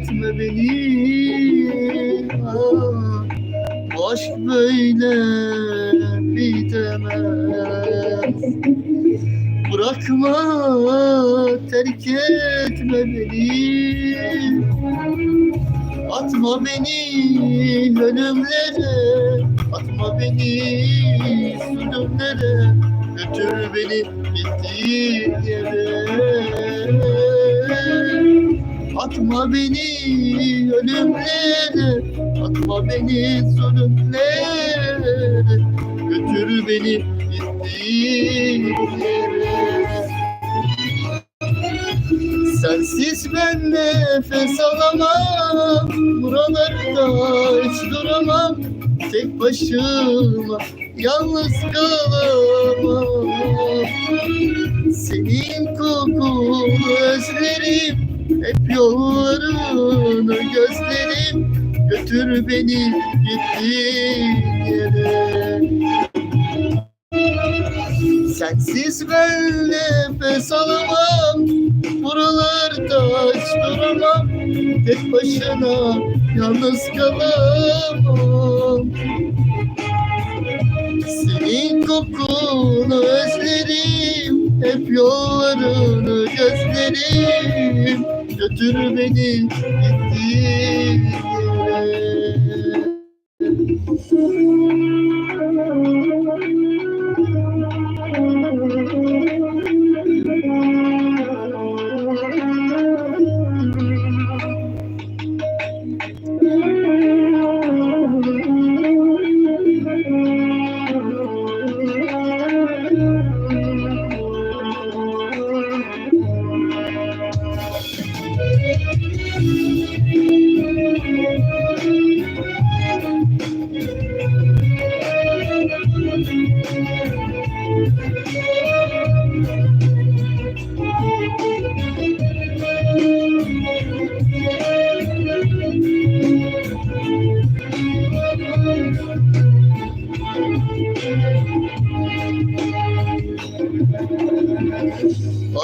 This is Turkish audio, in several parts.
etme beni. Ah, aşk böyle bitemez. Bırakma terk etme beni. Atma beni ölümlere Atma beni zulümlere. Götür beni gittiğin yere Atma beni ölümlere Atma beni zulümlere Götür beni gittiğin yere. Sensiz ben nefes alamam. Buralarda hiç duramam. Tek başıma yalnız kalamam. Senin kokunu özlerim Hep yollarını gözlerim Götür beni gittiğin yere. Sensiz ben nefes alamam Buralarda hiç duramam Tek başına yalnız kalamam. Senin kokunu özlerim Hep yollarını gözlerim Götür beni gittiğin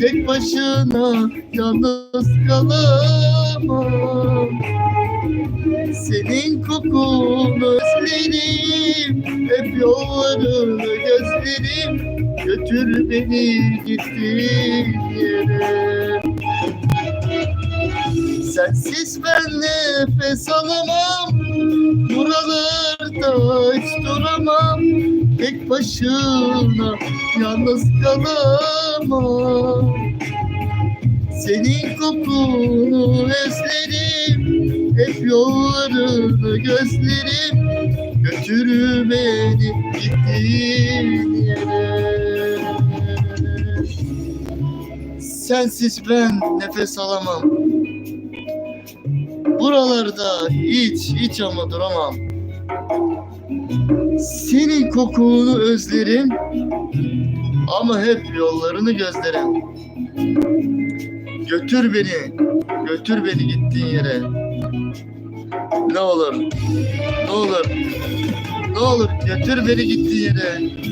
Tek başına yalnız kalamam. Senin kokunu özlerim Hep yollarını gözlerim. Götür beni gittiğin yere. Sensiz ben nefes alamam. Buralarda hiç duramam Tek başına yalnız kalamam. Senin kokunu özlerim Hep yollarını gözlerim. Götür beni gittiğin yere. Sensiz ben nefes alamam. Buralarda hiç hiç ama duramam senin kokunu özlerim ama hep yollarını gözlerim. Götür beni, götür beni gittiğin yere. Ne olur, ne olur, ne olur götür beni gittiğin yere.